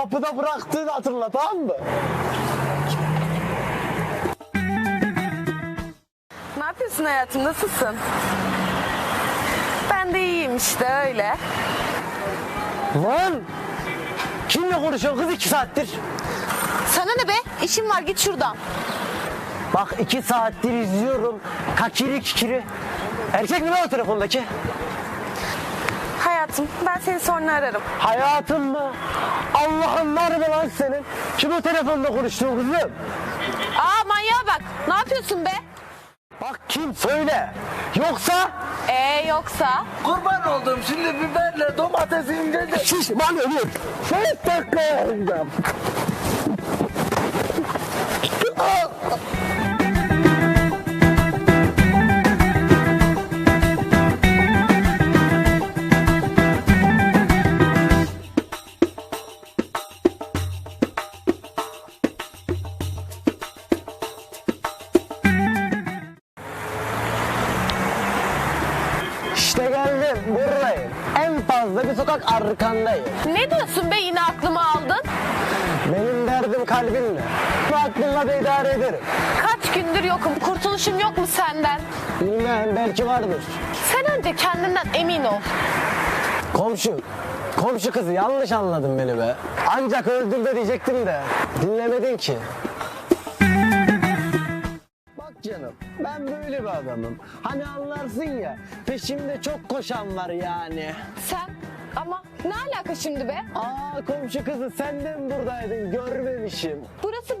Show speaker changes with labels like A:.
A: Kapıda bıraktığını hatırla tamam mı?
B: Ne yapıyorsun hayatım? Nasılsın? Ben de iyiyim işte öyle.
A: Lan! Kimle konuşuyorsun kız iki saattir?
B: Sana ne be? İşim var git şuradan.
A: Bak iki saattir izliyorum. Kakiri kikiri. Erkek mi lan o telefondaki?
B: Hayatım ben seni sonra ararım.
A: Hayatın mı? Allah'ın var mı lan senin? Kim o telefonda konuştuğun kızım?
B: Aa manyağa bak. Ne yapıyorsun be?
A: Bak kim söyle. Yoksa
B: Ee yoksa?
C: Kurban oldum şimdi biberle domatesi ince
A: şişman ölür. Beş dakika yarayacağım. En fazla bir sokak arkandayım.
B: Ne diyorsun be yine aklımı aldın?
A: Benim derdim kalbinle. Bu aklınla da idare ederim.
B: Kaç gündür yokum. Kurtuluşum yok mu senden?
A: Bilmem belki vardır.
B: Sen önce kendinden emin ol.
A: Komşu. Komşu kızı yanlış anladın beni be. Ancak öldür de diyecektim de. Dinlemedin ki. Canım ben böyle bir adamım. Hani anlarsın ya peşimde çok koşan var yani.
B: Sen ama ne alaka şimdi be?
A: Aa komşu kızı sen de mi buradaydın görmemişim.
B: Burası benim